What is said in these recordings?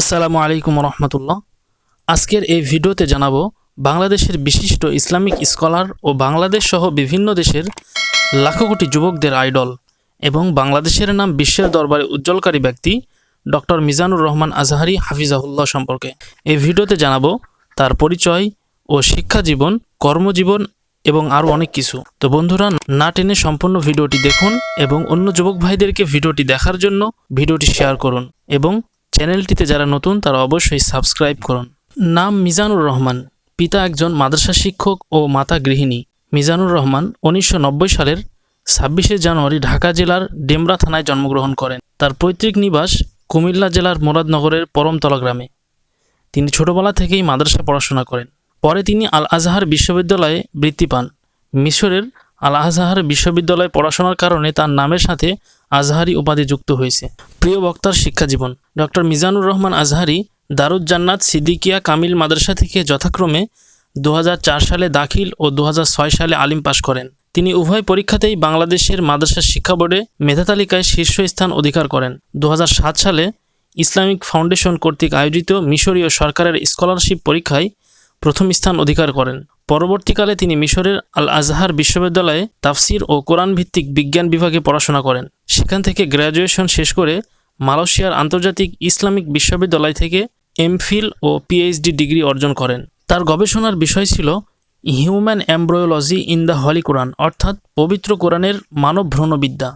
আসসালামু আলাইকুম রহমতুল্লাহ। আজকের এই ভিডিওতে জানাব বাংলাদেশের বিশিষ্ট ইসলামিক স্কলার ও বাংলাদেশ সহ বিভিন্ন দেশের লাখো কোটি যুবকদের আইডল এবং বাংলাদেশের নাম বিশ্বের দরবারে উজ্জ্বলকারী ব্যক্তি ডক্টর মিজানুর রহমান আজহারি হাফিজাহুল্লাহ সম্পর্কে। এই ভিডিওতে জানাব তার পরিচয় ও শিক্ষা জীবন, কর্মজীবন এবং আরও অনেক কিছু। তো বন্ধুরা, না টেনে সম্পূর্ণ ভিডিওটি দেখুন এবং অন্য যুবক ভাইদেরকে ভিডিওটি দেখার জন্য ভিডিওটি শেয়ার করুন এবং চ্যানেলটিতে যারা নতুন, তারা অবশ্যই সাবস্ক্রাইব করুন। নাম মিজানুর রহমান। পিতা একজন মাদ্রাসা শিক্ষক ও মাতা গৃহিণী। মিজানুর রহমান উনিশশো নব্বই সালের ছাব্বিশে জানুয়ারি ঢাকা জেলার ডেমরা থানায় জন্মগ্রহণ করেন। তার পৈতৃক নিবাস কুমিল্লা জেলার মুরাদনগরের পরমতলা গ্রামে। তিনি ছোটবেলা থেকেই মাদ্রাসা পড়াশোনা করেন। পরে তিনি আল আজহার বিশ্ববিদ্যালয়ে বৃত্তি পান। মিশরের আল আজহার বিশ্ববিদ্যালয়ে পড়াশোনার কারণে তার নামের সাথে আজহারি উপাধি যুক্ত হয়েছে। প্রিয় বক্তার শিক্ষা জীবন ডক্টর মিজানুর রহমান আজহারি দারুজ্জান্নাত সিদ্দিকিয়া কামিল মাদ্রাসা থেকে যথাক্রমে দু হাজার চার সালে দাখিল ও দু হাজার ছয় সালে আলিম পাশ করেন। তিনি উভয় পরীক্ষাতেই বাংলাদেশের মাদ্রাসা শিক্ষা বোর্ডে মেধা তালিকায় শীর্ষস্থান অধিকার করেন। দু হাজার সাত সালে ইসলামিক ফাউন্ডেশন কর্তৃক আয়োজিত মিশরীয় সরকারের স্কলারশিপ পরীক্ষায় প্রথম স্থান অধিকার করেন। পরবর্তীকালে তিনি মিশরের আল আজহার বিশ্ববিদ্যালয়ে তাফসির ও কোরআন ভিত্তিক বিজ্ঞান বিভাগে পড়াশোনা করেন। সেখান থেকে গ্র্যাজুয়েশন শেষ করে মালয়েশিয়ার আন্তর্জাতিক ইসলামিক বিশ্ববিদ্যালয় থেকে এমফিল ও পিএইচডি ডিগ্রি অর্জন করেন। তার গবেষণার বিষয় ছিল, human embryology in the holy Quran অর্থাৎ পবিত্র কোরআনের মানব ভ্রূণবিদ্যা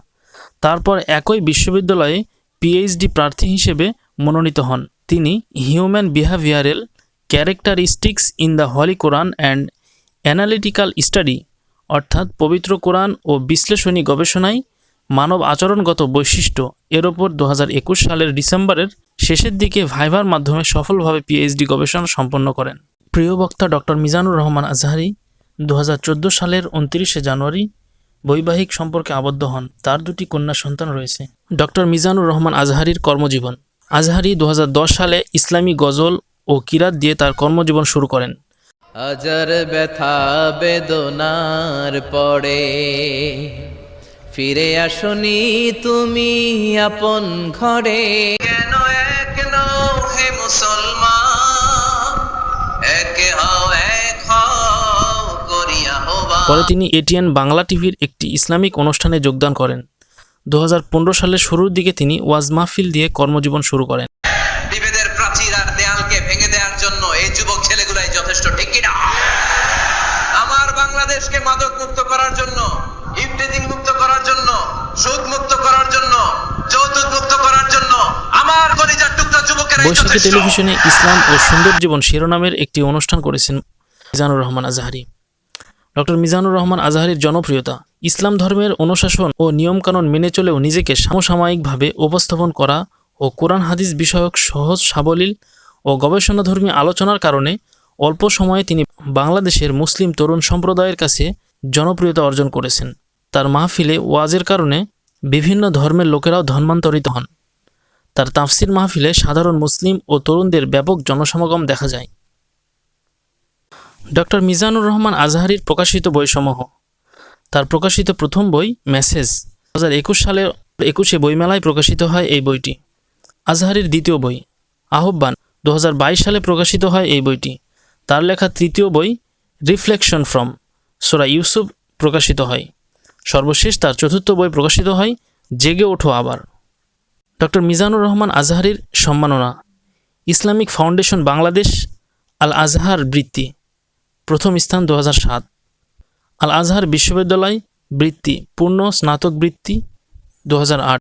তারপর একই বিশ্ববিদ্যালয়ে পিএইচডি প্রার্থী হিসেবে মনোনীত হন। তিনি human behavioural characteristics in the holy Quran and analytical study, অর্থাৎ পবিত্র কোরআন ও বিশ্লেষণী গবেষণায় মানব আচরণগত বৈশিষ্ট্য, এর ওপর দু হাজার একুশ সালের ডিসেম্বরের শেষের দিকে ভাইভার মাধ্যমে সফলভাবে পিএইচডি গবেষণা সম্পন্ন করেন। প্রিয় বক্তা ডক্টর মিজানুর রহমান আজহারি দু হাজার চোদ্দ সালের উনত্রিশে জানুয়ারি বৈবাহিক সম্পর্কে আবদ্ধ হন। তার দুটি কন্যা সন্তান রয়েছে। ডক্টর মিজানুর রহমান আজহারির কর্মজীবন। আজহারি দু হাজার দশ সালে ইসলামী গজল ও কিরাত দিয়ে তার কর্মজীবন শুরু করেন। হাজার ব্যথা বেদনার পরে। ফিরে আসনি তুমি আপন ঘরে। কেন এক নও হে মুসলমান? এক হও এক হও করিয়া হবা পরে তিনি এটিএন বাংলা টিভির একটি ইসলামিক অনুষ্ঠানে যোগদান করেন। দু হাজার পনেরো সালের শুরুর দিকে তিনি ওয়াজ মাহফিল দিয়ে কর্মজীবন শুরু করেন। জন্য এই যুবক ছেলেগুলাই যথেষ্ট ঠিক কিনা? আমার বাংলাদেশকে মাদক মুক্ত করার জন্য ইফটেজিং মুক্ত করার জন্য সুদ মুক্ত করার জন্য যৌতুক মুক্ত করার জন্য আমার কলিজার টুকরা যুবকেরা বৈশাখী টেলিভিশনে ইসলাম ও সুন্দর জীবন শিরোনামের একটি অনুষ্ঠান করেছেন মিজানুর রহমান আজহারি। ডক্টর মিজানুর রহমান আজহারির জনপ্রিয়তা ইসলাম ধর্মের অনুশাসন ও নিয়মকানুন মেনে চলেও নিজেকে সমসাময়িকভাবে উপস্থাপন করা ও কোরআন হাদিস বিষয়ক সহজ সাবলীল ও গবেষণাধর্মী আলোচনার কারণে অল্প সময়ে তিনি বাংলাদেশের মুসলিম তরুণ সম্প্রদায়ের কাছে জনপ্রিয়তা অর্জন করেছেন। তার মাহফিলে ওয়াজের কারণে বিভিন্ন ধর্মের লোকেরাও ধর্মান্তরিত হন। তার তাফসির মাহফিলে সাধারণ মুসলিম ও তরুণদের ব্যাপক জনসমাগম দেখা যায়। ডক্টর মিজানুর রহমান আজহারির প্রকাশিত বইসমূহ। তার প্রকাশিত প্রথম বই মেসেজ। দু হাজার একুশ সালের একুশে বইমেলায় প্রকাশিত হয় এই বইটি। আজহারির দ্বিতীয় বই, আহ্বান। দু হাজার বাইশ সালে প্রকাশিত হয় এই বইটি। তার লেখা তৃতীয় বই রিফ্লেকশন ফ্রম সোরা ইউসুফ, প্রকাশিত হয়। সর্বশেষ তার চতুর্থ বই প্রকাশিত হয়, জেগে ওঠো আবার। ডক্টর মিজানুর রহমান আজহারির সম্মাননা। Islamic Foundation Bangladesh Al Azhar বৃত্তি, প্রথম স্থান দু আল আজহার বিশ্ববিদ্যালয় বৃত্তি, পূর্ণ স্নাতক বৃত্তি দু হাজার আট।